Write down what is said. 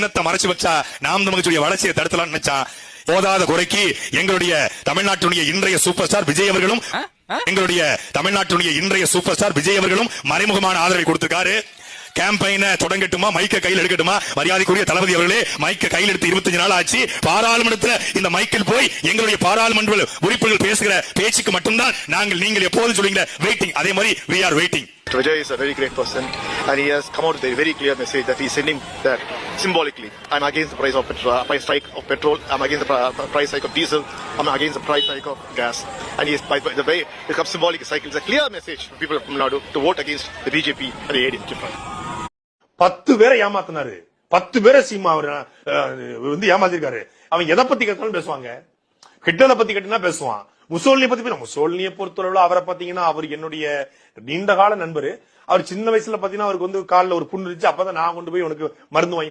என்னத்தை மறைச்சு வச்சா நாம் தமிழ்ச்சியுடைய வளர்ச்சியை தடுத்தலாம்னு நினைச்சான் போதாத குறைக்கு எங்களுடைய தமிழ்நாட்டுடைய இன்றைய சூப்பர் ஸ்டார் விஜய் அவர்களும் எங்களுடைய தமிழ்நாட்டுடைய இன்றைய சூப்பர் ஸ்டார் விஜய் அவர்களும் மறைமுகமான ஆதரவை கொடுத்திருக்காரு. கேம்பெயினை தொடங்கட்டுமா? மைக்க கையில் எடுக்கட்டுமா? மரியாதைக்குரிய தளபதி அவர்களே மைக்க கையில் எடுத்து இருபத்தஞ்சு நாள் ஆச்சு. பாராளுமன்றத்துல இந்த மைக்கில் போய் எங்களுடைய பாராளுமன்ற உறுப்பினர்கள் பேசுகிற பேச்சுக்கு மட்டும்தான் நாங்கள் நீங்கள் எப்போதும் சொல்லுங்க வெயிட்டிங் அதே மாதிரி we are waiting. Vijay is a very great person, and he has come out with a very clear message that he's sending that symbolically. I'm against the price of petrol, uh, price hike of petrol. I'm against the pri- price hike of diesel. I'm against the price hike of gas. And he is, by, by the way, it comes symbolic cycle. It's a clear message for people of Tamil Nadu to vote against the BJP and the ADMK பத்து பேரை ஏமாத்தினாரு பத்து பேரை சீமா அவர் வந்து ஏமாத்திருக்காரு அவன் எதை பத்தி கேட்டாலும் பேசுவாங்க ஹிட்லரை பத்தி கேட்டா பேசுவான். முசோலினியை பத்தி முசோலினியை பொறுத்தளவுல அவரை பாத்தீங்கன்னா அவர் என்னுடைய நீண்ட கால நண்பர். அவர் சின்ன வயசுல பாத்தீங்கன்னா அவருக்கு வந்து காலில் ஒரு புண்ணு இருந்துச்சு. அப்பதான் நான் கொண்டு போய் உனக்கு மருந்து வாங்கி